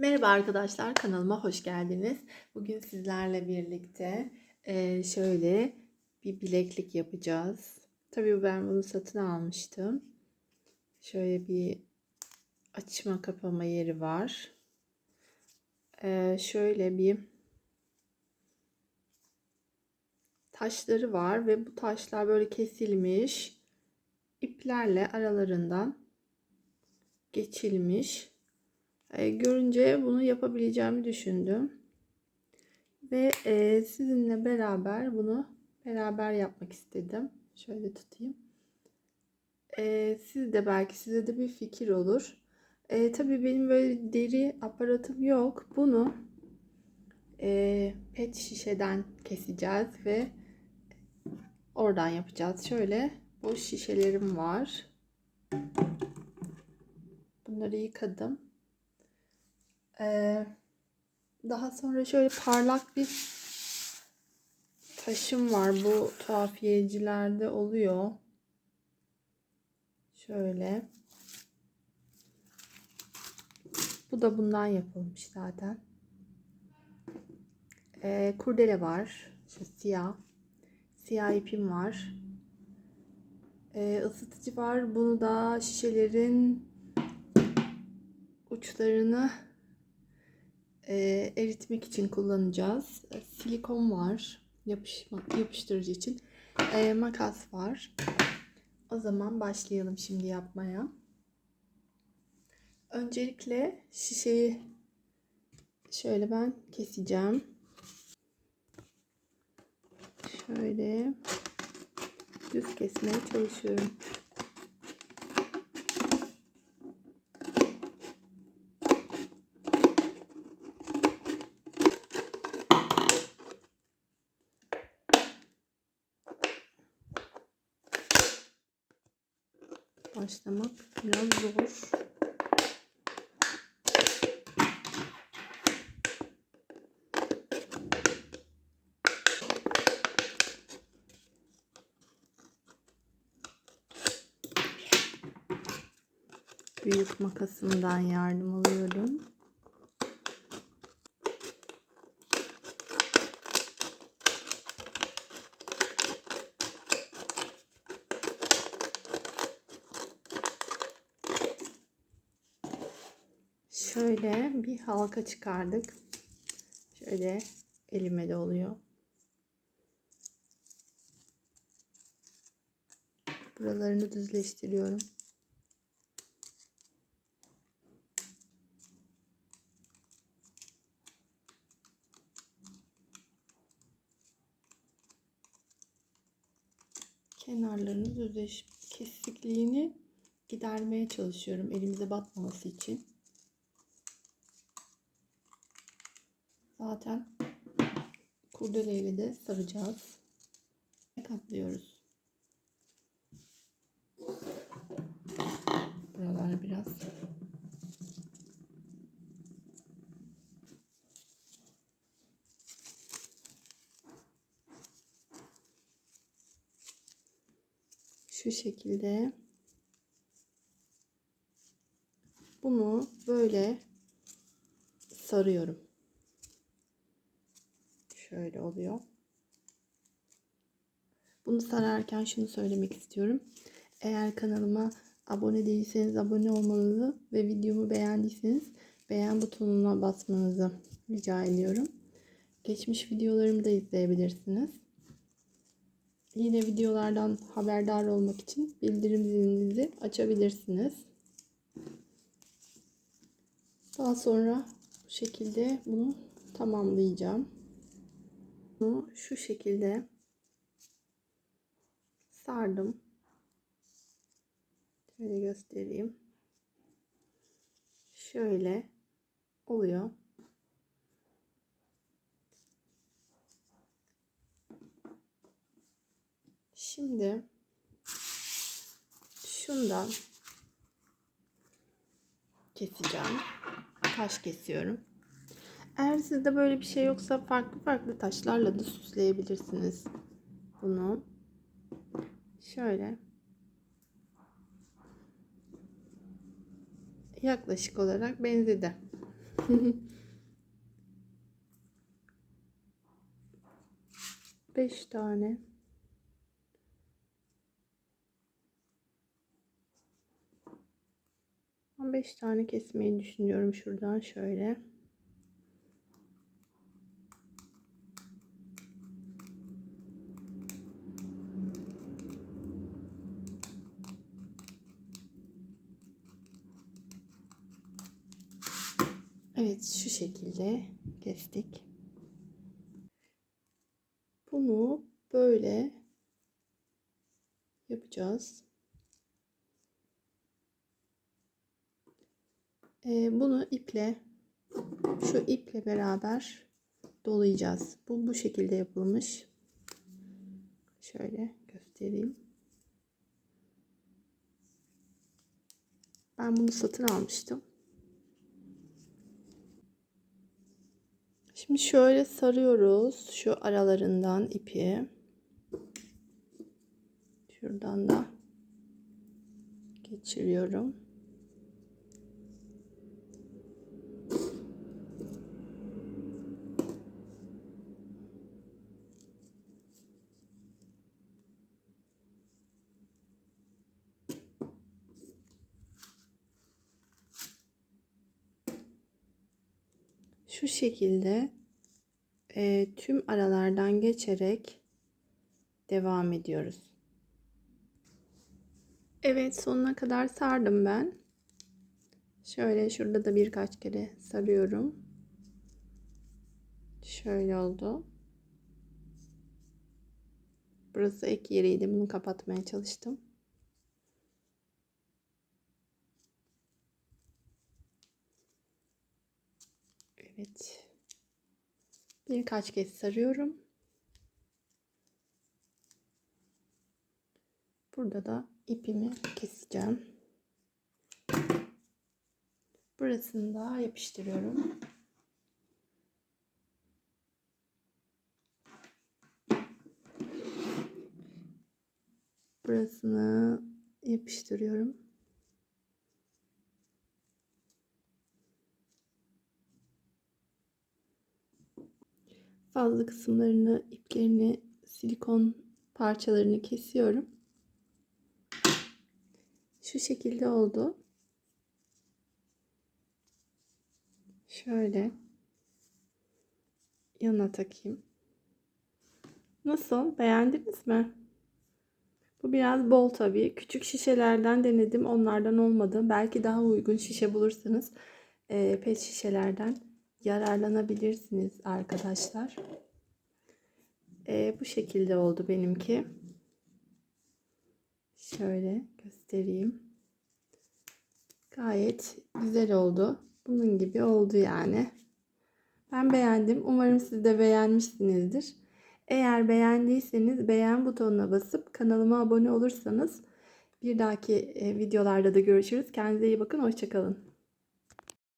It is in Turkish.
Merhaba arkadaşlar, kanalıma hoş geldiniz. Bugün sizlerle birlikte eee, şöyle bir bileklik yapacağız. Tabii ben bunu satın almıştım. Şöyle bir açma kapama yeri var. Eee, şöyle bir taşları var ve bu taşlar böyle kesilmiş iplerle aralarından geçilmiş. E, görünce bunu yapabileceğimi düşündüm. Ve e, sizinle beraber bunu beraber yapmak istedim. Şöyle tutayım. E, siz de belki size de bir fikir olur. E, tabii benim böyle deri aparatım yok. Bunu pet şişeden keseceğiz ve oradan yapacağız. Şöyle boş şişelerim var. Bunları yıkadım. Daha sonra şöyle parlak bir taşım var. Bu tuhafiyecilerde oluyor. Şöyle. Bu da bundan yapılmış zaten. Ee, kurdele var. Şu siyah. Siyah ipim var. Ee, ısıtıcı var. Bunu da şişelerin uçlarını e, eritmek için kullanacağız. Silikon var. Yapışma, yapıştırıcı için. E, makas var. O zaman başlayalım şimdi yapmaya. Öncelikle şişeyi şöyle ben keseceğim. Şöyle düz kesmeye çalışıyorum. Başlamak biraz zor. Büyük makasımdan yardım alıyorum. Şöyle bir halka çıkardık. Şöyle elime de oluyor. Buralarını düzleştiriyorum. Kenarlarını düzleş kesikliğini gidermeye çalışıyorum elimize batmaması için. Zaten kurdeleyle de saracağız. Katlıyoruz. Buralar biraz şu şekilde bunu böyle sarıyorum. Şöyle oluyor. Bunu sararken şunu söylemek istiyorum. Eğer kanalıma abone değilseniz abone olmanızı ve videomu beğendiyseniz beğen butonuna basmanızı rica ediyorum. Geçmiş videolarımı da izleyebilirsiniz. Yine videolardan haberdar olmak için bildirim zilinizi açabilirsiniz. Daha sonra bu şekilde bunu tamamlayacağım. Bunu şu şekilde sardım. Şöyle göstereyim. Şöyle oluyor. Şimdi şundan keseceğim. Taş kesiyorum. Eğer sizde böyle bir şey yoksa farklı farklı taşlarla da süsleyebilirsiniz bunu. Şöyle. Yaklaşık olarak benzedi. Beş tane. Ben beş tane kesmeyi düşünüyorum şuradan şöyle. Evet şu şekilde kestik. Bunu böyle yapacağız. Ee, bunu iple şu iple beraber dolayacağız. Bu bu şekilde yapılmış. Şöyle göstereyim. Ben bunu satın almıştım. Şimdi şöyle sarıyoruz şu aralarından ipi. Şuradan da geçiriyorum. Şu şekilde e, tüm aralardan geçerek devam ediyoruz. Evet sonuna kadar sardım ben. Şöyle şurada da birkaç kere sarıyorum. Şöyle oldu. Burası ek yeriydi. Bunu kapatmaya çalıştım. Evet. Birkaç kez sarıyorum. Burada da ipimi keseceğim. Burasını da yapıştırıyorum. Burasını yapıştırıyorum. Fazla kısımlarını, iplerini, silikon parçalarını kesiyorum. Şu şekilde oldu. Şöyle yanına takayım. Nasıl? Beğendiniz mi? Bu biraz bol tabii. Küçük şişelerden denedim. Onlardan olmadı. Belki daha uygun şişe bulursanız pet şişelerden yararlanabilirsiniz arkadaşlar. E, bu şekilde oldu benimki. Şöyle göstereyim. Gayet güzel oldu. Bunun gibi oldu yani. Ben beğendim. Umarım siz de beğenmişsinizdir. Eğer beğendiyseniz beğen butonuna basıp kanalıma abone olursanız bir dahaki videolarda da görüşürüz. Kendinize iyi bakın. Hoşçakalın.